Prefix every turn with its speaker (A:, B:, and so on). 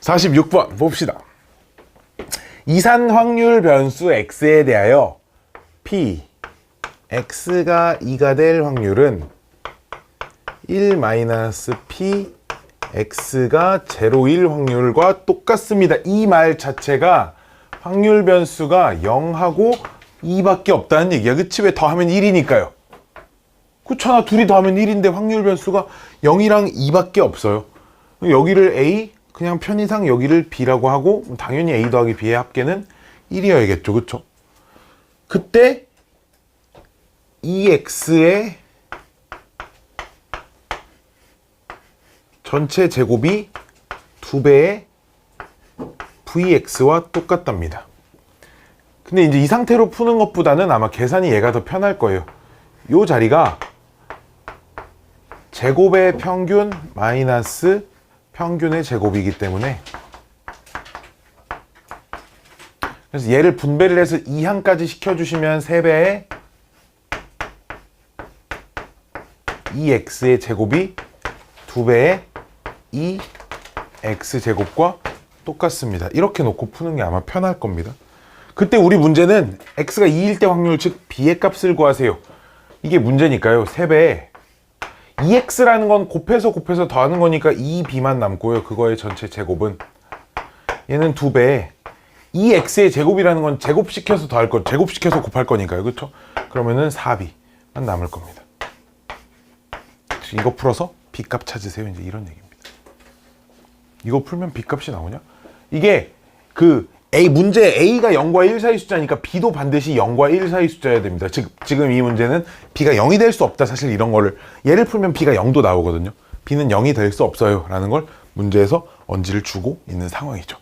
A: 46번 봅시다. 이산 확률 변수 x에 대하여 p x가 2가 될 확률은 1-p x가 0일 확률과 똑같습니다. 이 말 자체가 확률 변수가 0하고 2밖에 없다는 얘기야. 그치? 왜 더하면 1이니까요. 그렇잖아. 둘이 더하면 1인데 확률 변수가 0이랑 2밖에 없어요. 여기를 A, 그냥 편의상 여기를 B라고 하고 당연히 A 더하기 B의 합계는 1이어야겠죠. 그쵸? 그때 2x의 전체 제곱이 2배의 vx와 똑같답니다. 근데 이제 이 상태로 푸는 것보다는 아마 계산이 얘가 더 편할 거예요. 요 자리가 제곱의 평균 마이너스 평균의 제곱이기 때문에 그래서 얘를 분배를 해서 2항까지 시켜주시면 3배의 2x의 제곱이 2배의 2x 제곱과 똑같습니다. 이렇게 놓고 푸는 게 아마 편할 겁니다. 그때 우리 문제는 x가 2일 때 확률 즉 b의 값을 구하세요. 이게 문제니까요. 3배 2x라는 건 곱해서 곱해서 더하는 거니까 2b만 남고요. 그거의 전체 제곱은 얘는 2배 2x의 제곱이라는 건 제곱시켜서 더할 거 제곱시켜서 곱할 거니까요. 그렇죠? 그러면은 4b만 남을 겁니다. 이거 풀어서 b값 찾으세요. 이제 이런 얘기입니다. 이거 풀면 b값이 나오냐? 이게 그 A 문제 A가 0과 1 사이 숫자니까 B도 반드시 0과 1 사이 숫자여야 됩니다. 즉 지금 이 문제는 B가 0이 될 수 없다. 사실 이런 거를 얘를 풀면 B가 0도 나오거든요. B는 0이 될 수 없어요 라는 걸 문제에서 언지를 주고 있는 상황이죠.